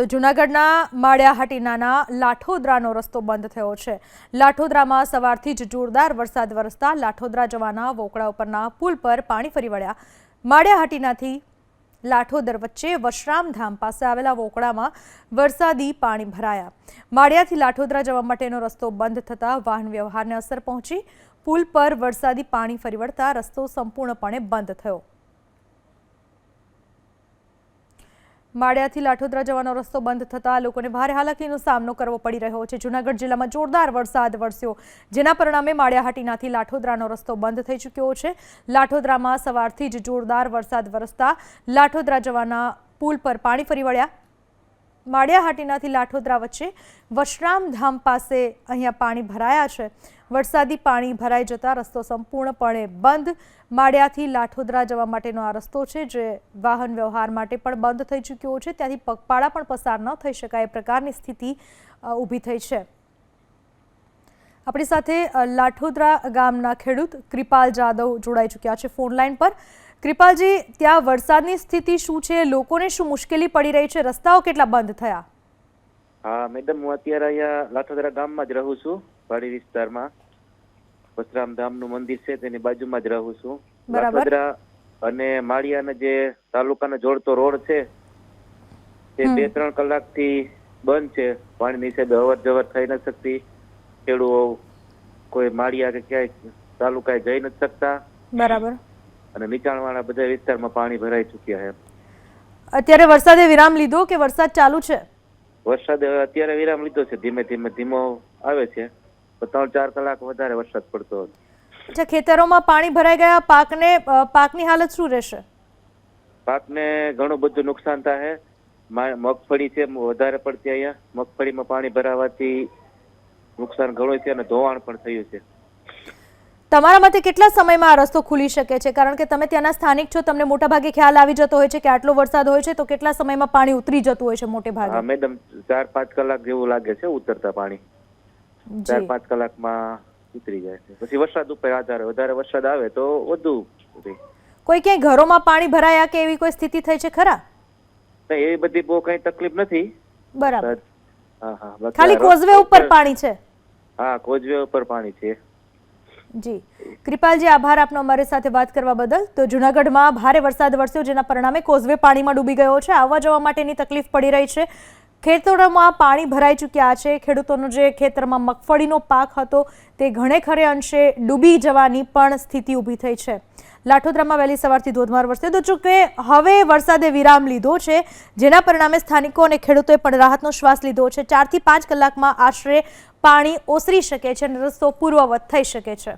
તો જૂનાગઢના માળિયાહાટીનાના લાઠોદરાનો રસ્તો બંધ થયો છે. લાઠોદરામાં સવારથી જ જોરદાર વરસાદ વરસતા લાઠોદરા જવાના વોકળા ઉપરના પુલ પર પાણી ફરી વળ્યા. માળિયાહાટીનાથી લાઠોદર વચ્ચે વશરામ પાસે આવેલા વોકળામાં વરસાદી પાણી ભરાયા. માળિયાથી લાઠોદરા જવા માટેનો રસ્તો બંધ થતાં વાહન વ્યવહારને અસર પહોંચી. પુલ પર વરસાદી પાણી ફરી વળતા રસ્તો સંપૂર્ણપણે બંધ થયો. માળિયાથી લાઠોદરા જવાનો રસ્તો બંધ થતાં લોકોને ભારે હાલાકીનો સામનો કરવો પડી રહ્યો છે. જૂનાગઢ જિલ્લામાં જોરદાર વરસાદ વરસ્યો, જેના પરિણામે માળિયાહાટીનાથી લાઠોદરાનો રસ્તો બંધ થઈ ચૂક્યો છે. લાઠોદરામાં સવારથી જ જોરદાર વરસાદ વરસતા લાઠોદરા જવાના પુલ પર પાણી ફરી વળ્યા. માળિયાહાટીનાથી લાઠોદરા વચ્ચે વશરામ ધામ પાસે અહીંયા પાણી ભરાયા છે. વરસાદી પાણી ભરાઈ જતા રસ્તો સંપૂર્ણપણે બંધ. માળિયાથી લાઠોદરા જવા માટેનો આ રસ્તો છે, જે વાહન વ્યવહાર માટે પણ બંધ થઈ ચૂક્યો છે. ત્યાંથી પગપાળા પણ પસાર ન થઈ શકાય. એ પ્રકારની સ્થિતિ ઊભી થઈ છે. આપણી સાથે લાઠોદરા ગામના ખેડૂત કૃપાલ જાદવ જોડાઈ ચૂક્યા છે ફોનલાઈન પર. કૃપાલજી ત્યાં વરસાદની સ્થિતિ શું છે? લોકોને શું મુશ્કેલી પડી રહી છે? રસ્તાઓ કેટલા બંધ થયા? હા મેડમ હું અત્યારે અહીંયા લાઠોદરા ગામમાં જ રહું છું વાડી વિસ્તારમાં. વસરામ ધામનું મંદિર છે તેની બાજુમાં જ રહું છું. લાઠોદરા અને માળિયાના જે તાલુકાને જોડતો રોડ છે તે બે ત્રણ કલાકથી બંધ છે. પાણીની હિસાબે અવર જવર થઈ ન શકતી. ખેડૂતો કોઈ માળિયા કે ક્યાંય તાલુકાએ જઈ નથી શકતા. બરાબર. અને નીચાણવાળા બધા વિસ્તારમાં પાણી ભરાઈ ચૂક્યા છે. અત્યારે વરસાદે વિરામ લીધો કે વરસાદ ચાલુ છે? વરસાદ અત્યારે વિરામ લીધો છે. ધીમે ધીમે ધીમો આવે છે. ત્રણ ચાર કલાક વધારે વરસાદ પડતો હતો અચ્છા ખેતરોમાં પાણી ભરાઈ ગયા. પાકને પાકની હાલત શું રહેશે? પાકને ઘણું બધું નુકસાન થાય. મગફળી છે વધારે પડતી અહીંયા. મગફળીમાં પાણી ભરાવાથી નુકસાન ઘણું છે અને ધોવાણ પણ થયું છે. તમારા મતે કેટલા સમયમાં આ રસ્તો ખુલી શકે છે? કારણ કે તમે ત્યાંના સ્થાનિક છો તમને મોટા ભાગે ખ્યાલ આવી જતો હોય છે કે આટલો વરસાદ હોય છે તો કેટલા સમયમાં પાણી ઉતરી જતું હોય છે મોટે હા ભાગે મેડમ ચાર પાંચ કલાક જેવું લાગે છે ઉતરતા પાણી. ચાર પાંચ કલાકમાં ઉતરી જાય છે. પછી વરસાદ ઉપર આધાર વધારે વરસાદ આવે તો વધુ કોઈ ક્યાંય ઘરોમાં પાણી ભરાયા કે એવી કોઈ સ્થિતિ થઈ છે ખરા? નહીં એવી બધી બહુ કઈ તકલીફ નથી. બરાબર. હા હા. ખાલી કોઝવે ઉપર પાણી છે. હા કોઝવે ઉપર પાણી છે. જી. કૃપાલજી, આભાર આપનો અમારી સાથે વાત કરવા બદલ. તો જૂનાગઢમાં ભારે વરસાદ વરસ્યો જેના પરિણામે કોઝવે પાણીમાં ડૂબી ગયો છે. આવવા જવા માટેની તકલીફ પડી રહી છે. ખેતરોમાં પાણી ભરાઈ ચૂક્યા છે. ખેડૂતોનો જે ખેતરમાં મગફળીનો પાક હતો, તે ઘણે ખરે અંશે ડૂબી જવાની પણ સ્થિતિ ઊભી થઈ છે. લાઠોદરામાં વહેલી સવારથી ધોધમાર વરસ્યો તો જોકે હવે વરસાદે વિરામ લીધો છે, જેના પરિણામે સ્થાનિકો અને ખેડૂતોએ પણ રાહતનો શ્વાસ લીધો છે. ચારથી પાંચ કલાકમાં આશરે પાણી ઓસરી શકે છે અને રસ્તો પૂર્વવત થઈ શકે છે.